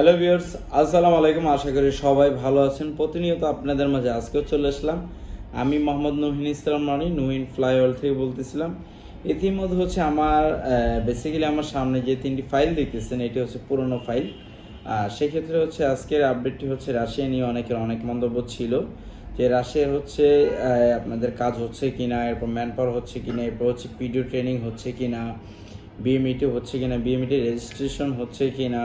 Hello viewers আসসালামু আলাইকুম। আশা করি সবাই ভালো আছেন। প্রতিনিয়ত আপনাদের মাঝে আজকেও চলে আসলাম। আমি মোহাম্মদ নহিন ইসলাম রানি, নহিন ফ্লাইওভার থেকে বলতেছিলাম। ইতিমধ্যে হচ্ছে আমার বেসিক্যালি আমার সামনে যে তিনটি ফাইল দেখতেছেন, এটি হচ্ছে পুরনো ফাইল আর সেক্ষেত্রে হচ্ছে আজকের আপডেটটি হচ্ছে রাশিয়া নিয়ে অনেকের অনেক মন্তব্য ছিল যে রাশিয়া হচ্ছে আপনাদের কাজ হচ্ছে কিনা, এরপর ম্যান পাওয়ার হচ্ছে কিনা, এরপর হচ্ছে পিডিও ট্রেনিং হচ্ছে কিনা বিএমইটি হচ্ছে কিনা বিএমইটি রেজিস্ট্রেশন হচ্ছে কিনা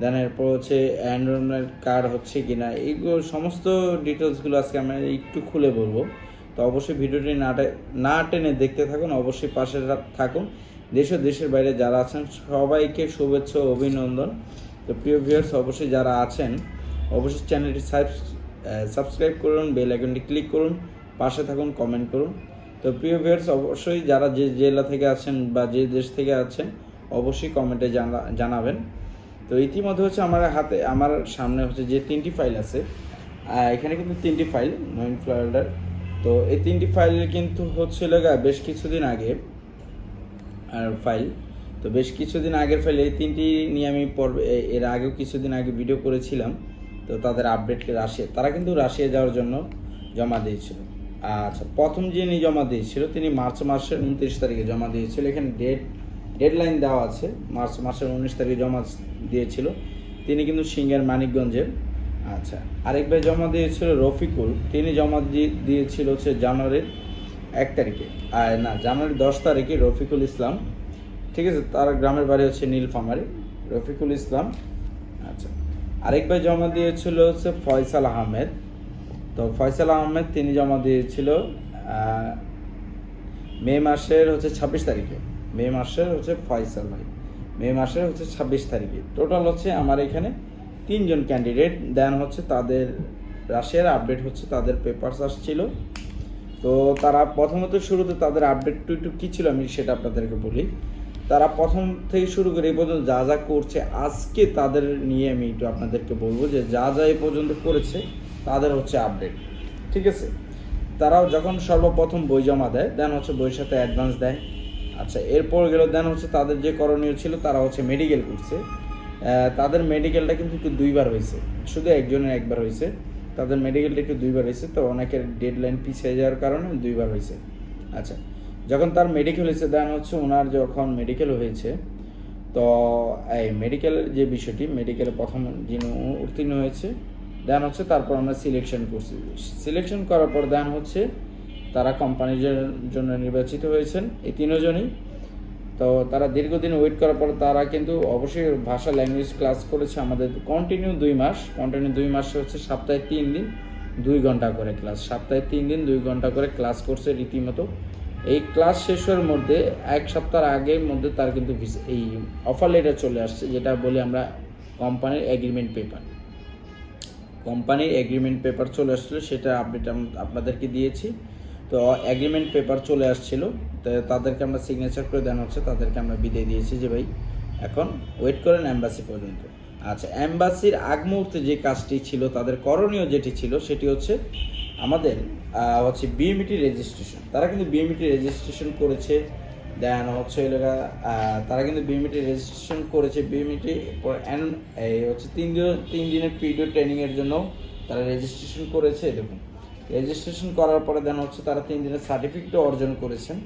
দেন এরপর হচ্ছে এনরোলমেন্ট কার্ড হচ্ছে কি না এইগুলো সমস্ত ডিটেলসগুলো আজকে আমরা একটু খুলে বলব। তো অবশ্যই ভিডিওটি না না টেনে দেখতে থাকুন, অবশ্যই পাশে থাকুন। দেশ ও দেশের বাইরে যারা আছেন, সবাইকে শুভেচ্ছা অভিনন্দন। তো প্রিয় ভিউয়ার্স অবশ্যই যারা আছেন, অবশ্যই চ্যানেলটি সাবস্ক্রাইব করুন বেল আইকনটি ক্লিক করুন, পাশে থাকুন কমেন্ট করুন। তো প্রিয় ভিউয়ার্স অবশ্যই যারা যে জেলা থেকে আছেন বা যে দেশ থেকে আছেন, অবশ্যই কমেন্টে জানা, জানাবেন। তো ইতিমধ্যে হচ্ছে আমার হাতে, আমার সামনে হচ্ছে যে তিনটি ফাইল আছে এখানে কিন্তু তিনটি ফাইল নয়ন ফ্লোল্ডার তো এই তিনটি ফাইল কিন্তু হচ্ছিল বেশ কিছুদিন আগে, আর ফাইল তো বেশ কিছুদিন আগের ফাইল এই তিনটি নিয়ে আমি পর্বে এর আগেও কিছুদিন আগে ভিডিও করেছিলাম, তো তাদের আপডেট রাশিয়া তারা কিন্তু রাশিয়া যাওয়ার জন্য জমা দিয়েছিল। আচ্ছা প্রথম যিনি জমা দিয়েছিল, তিনি মার্চ মাসের উনত্রিশ তারিখে জমা দিয়েছিল, এখানে ডেট ডেডলাইন দেওয়া আছে, মার্চ মাসের উনিশ তারিখে জমা দিয়েছিল। তিনি কিন্তু সিঙ্গার মানিকগঞ্জের। আচ্ছা আরেক ভাই জমা দিয়েছিল রফিকুল। তিনি জমা দিয়ে- দিয়েছিল হচ্ছে জানুয়ারির এক তারিখে। আর না, জানুয়ারির দশ তারিখে রফিকুল ইসলাম, ঠিক আছে, তার গ্রামের বাড়ি হচ্ছে নীলফামারি, রফিকুল ইসলাম। আচ্ছা আরেক ভাই জমা দিয়েছিল হচ্ছে ফয়সাল আহমেদ। তো ফয়সাল আহমেদ, তিনি জমা দিয়েছিল মে মাসের হচ্ছে ছাব্বিশ তারিখে। মে মাসের হচ্ছে ফয়সাল ভাই। মে মাসের হচ্ছে ছাব্বিশ তারিখে। টোটাল হচ্ছে আমার এখানে তিনজন ক্যান্ডিডেট দেন হচ্ছে তাদের রাশিয়ার আপডেট হচ্ছে, তাদের পেপারস আসছিল। তো তারা প্রথমত শুরুতে তাদের আপডেটটু একটু কী ছিল আমি সেটা আপনাদেরকে বলি। তারা প্রথম থেকে শুরু করে এই পর্যন্ত যা যা করছে, আজকে তাদের নিয়ে আমি একটু আপনাদেরকে বলব যে যা যা এই পর্যন্ত করেছে, তাদের হচ্ছে আপডেট ঠিক আছে? তারাও যখন সর্বপ্রথম বই জমা দেয় দেন হচ্ছে বইয়ের সাথে অ্যাডভান্স দেয়। আচ্ছা এরপর গেল দেন হচ্ছে তাদের যে করণীয় ছিল, তারা হচ্ছে মেডিকেল করছে। তাদের মেডিকেলটা কিন্তু একটু দুইবার হয়েছে। শুধু একজনের একবার হয়েছে। তাদের মেডিকেলটা একটু দুইবার হয়েছে, তো অনেকের ডেডলাইন পিছিয়ে যাওয়ার কারণে দুইবার হয়েছে। আচ্ছা যখন তার মেডিকেল হয়েছে দেন হচ্ছে ওনার যখন মেডিকেল হয়েছে, তো এই মেডিকেলের যে বিষয়টি মেডিকেলে প্রথম যিনি উত্তীর্ণ হয়েছে দেন হচ্ছে তারপর আমরা সিলেকশন করছি। সিলেকশন করার পর দেন হচ্ছে তারা কোম্পানির জন্য নির্বাচিত হয়েছেন, এই তিনজনই। তো তারা দীর্ঘদিন ওয়েট করার পর তারা কিন্তু অবশ্যই ভাষা ল্যাঙ্গুয়েজ ক্লাস করেছে আমাদের। কন্টিনিউ দুই মাস কন্টিনিউ দুই মাসে হচ্ছে সপ্তাহে তিন দিন, দুই ঘণ্টা করে ক্লাস সপ্তাহে তিন দিন, দুই ঘণ্টা করে ক্লাস করছে রীতিমতো। এই ক্লাস শেষ হওয়ার মধ্যে এক সপ্তাহ আগের মধ্যে তার কিন্তু এই অফার লেটার চলে আসছে, যেটা বলি আমরা কোম্পানির এগ্রিমেন্ট পেপার কোম্পানির এগ্রিমেন্ট পেপার চলে আসছিল, সেটা আপডেট আপনাদেরকে দিয়েছি। তো অ্যাগ্রিমেন্ট পেপার চলে আসছিল। তো তাদেরকে আমরা সিগনেচার করে দেওয়া হচ্ছে, তাদেরকে আমরা বিদায় দিয়েছি যে ভাই, এখন ওয়েট করেন অ্যাম্বাসি পর্যন্ত। আচ্ছা অ্যাম্বাসির আগ মুহূর্তে যে কাজটি ছিল, তাদের করণীয় যেটি ছিল, সেটি হচ্ছে আমাদের হচ্ছে বিএমইটি রেজিস্ট্রেশন তারা কিন্তু বিএমইটি রেজিস্ট্রেশন করেছে, দেন হচ্ছে এলাকা তারা কিন্তু বিএমইটি রেজিস্ট্রেশন করেছে। বিএমইটি এই হচ্ছে তিন দিন, তিন দিনের পিরিয়ড ট্রেনিংয়ের জন্য তারা রেজিস্ট্রেশন করেছে, দেখুন। রেজিস্ট্রেশন করার পরে দেন হচ্ছে তারা তিন দিনের সার্টিফিকেট অর্জন করেছেন।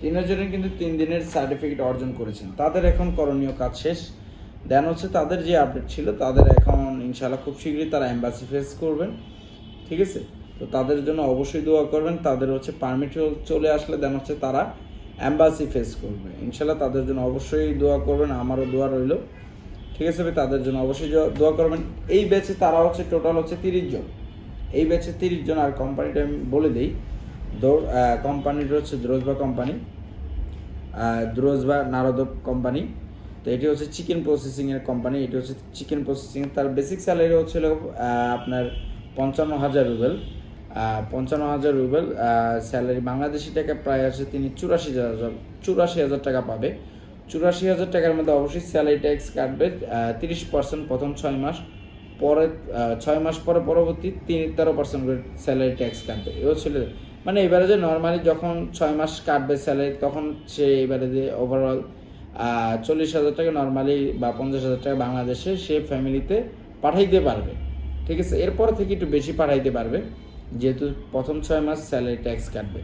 তিনজনের কিন্তু তিন দিনের সার্টিফিকেট অর্জন করেছেন। তাদের এখন করণীয় কাজ শেষ। দেন হচ্ছে তাদের যে আপডেট ছিল, তাদের এখন ইনশাল্লাহ খুব শীঘ্রই তারা এম্বাসি ফেস করবেন। ঠিক আছে? তো তাদের জন্য অবশ্যই দোয়া করবেন। তাদের হচ্ছে পারমিট চলে আসলে দেন হচ্ছে তারা অ্যাম্বাসি ফেস করবে। ইনশাল্লাহ তাদের জন্য অবশ্যই দোয়া করবেন। আমারও দোয়া রইল। ঠিক আছে তাদের জন্য অবশ্যই দোয়া করবেন। এই ব্যাচে তারা হচ্ছে টোটাল হচ্ছে তিরিশ জন। এই ব্যাচে তিরিশ জন আর কোম্পানিটা আমি বলে দিই। কোম্পানিটা হচ্ছে দ্রোজবা কোম্পানি দ্রোজবা নারদব কোম্পানি তো এটি হচ্ছে চিকেন প্রসেসিংয়ের কোম্পানি এটি হচ্ছে চিকেন প্রসেসিং তার বেসিক স্যালারি হচ্ছিল আপনার পঞ্চান্ন হাজার রুবেল। পঞ্চান্ন হাজার রুবেল স্যালারি বাংলাদেশি টাকা প্রায় আছে, তিনি চুরাশি হাজার চুরাশি হাজার টাকা পাবে। চুরাশি হাজার টাকার মধ্যে অবশ্যই স্যালারি ট্যাক্স কাটবে তিরিশ পার্সেন্ট প্রথম ছয় মাস। পরে ছয় মাস পরে পরবর্তী তিন, তেরো পার্সেন্ট করে স্যালারি ট্যাক্স কাটবে। এও ছিল। মানে এবারে যে নর্মালি যখন ছয় মাস কাটবে স্যালারি তখন সে এবারে যে ওভারঅল চল্লিশ হাজার টাকা নর্মালি বা পঞ্চাশ হাজার টাকা বাংলাদেশে সে ফ্যামিলিতে পাঠাইতে পারবে। ঠিক আছে? এরপর থেকে একটু বেশি পাঠাইতে পারবে, যেহেতু প্রথম ছয় মাস স্যালারি ট্যাক্স কাটবে।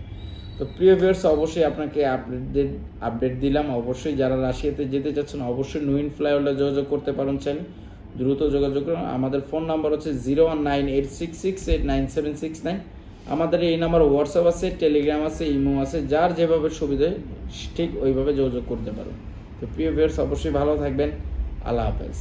তো প্রিয় ভিউয়ার্স অবশ্যই আপনাকে আপডেট আপডেট দিলাম। অবশ্যই যারা রাশিয়াতে যেতে চাচ্ছেন, অবশ্যই নুইন ফ্লাইওভারটা যোগাযোগ করতে পারেন। চাইলে দ্রুত যোগাযোগ করুন। আমাদের ফোন নাম্বার হচ্ছে zero one nine eight six six eight nine seven six nine. আমাদের এই নাম্বার হোয়াটসঅ্যাপ আছে, টেলিগ্রাম আছে, ইমো আছে, যার যেভাবে সুবিধে ঠিক ওইভাবে যোগাযোগ করতে পারো। তো প্রিয় ভিউয়ার্স, অবশ্যই ভালো থাকবেন। আল্লাহ হাফেজ।